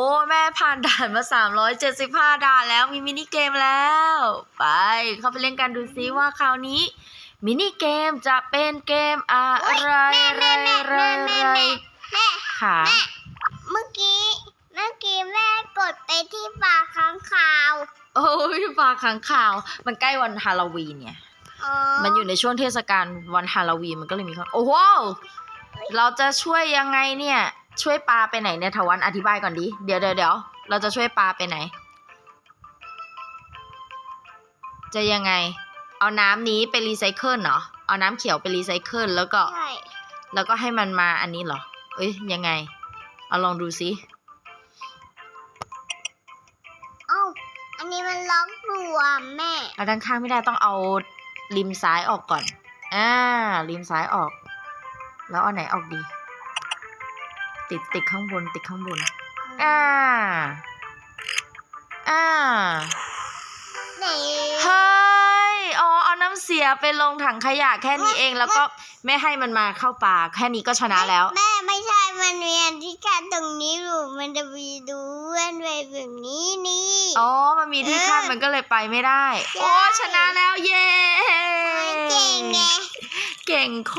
โอ้แม่ผ่านด่านมา 375 ด่านแล้วมีมินิเกมแล้ว ไป เข้าไปเล่นกันดูซิว่าคราวนี้ มินิเกมจะเป็นเกมอะไรแม่อะไรแม่แม่อะไรแม่อะไรแม่แม่ค่ะแม่เมื่อกี้เมื่อกี้แม่กดไปที่ปากค้างคาว โอ้ยปลาขังข่าว มันใกล้วันฮาโลวีนเนี่ยอ๋อมันอยู่ในช่วงเทศกาลวันฮาโลวีนมันก็เลยมีข้อโอ้โหเราจะช่วยยังไงเนี่ย ช่วยปลาไปไหนเนี่ยทวันอธิบายก่อนดิ เดี๋ยวเดี๋ยวเดี๋ยวเราจะช่วยปลาไปไหน จะยังไง เอาน้ำนี้ไปรีไซเคิลเหรอเอาน้ำเขียวไปรีไซเคิลแล้วก็ใช่แล้วก็ให้มันมาอันนี้เหรอ เอ้ยยังไง เอาลองดูซิเอ้าอันนี้มันล็อกรวมแม่เอาด้านข้างไม่ได้ต้องเอาริมซ้ายออกก่อน อ่าริมซ้ายออก แล้วเอาไหนออกดี ติดติดข้างบน ติดข้างบน อ่า อ่าไหนเฮ้ย อ๋อ เอาน้ำเสียไปลงถังขยะแค่นี้เอง แล้วก็ไม่ให้มันมาเข้าปากแค่นี้ก็ชนะแล้ว แม่ไม่ใช่ มันมีอันที่การตรงนี้อยู่มันจะมีดูเว้นไว้แบบนี้นี่ อ๋อ มันมีที่ขั้นมันก็เลยไปไม่ได้ใช่โอ้ชนะแล้วเย้ เก่งไง เก่งโค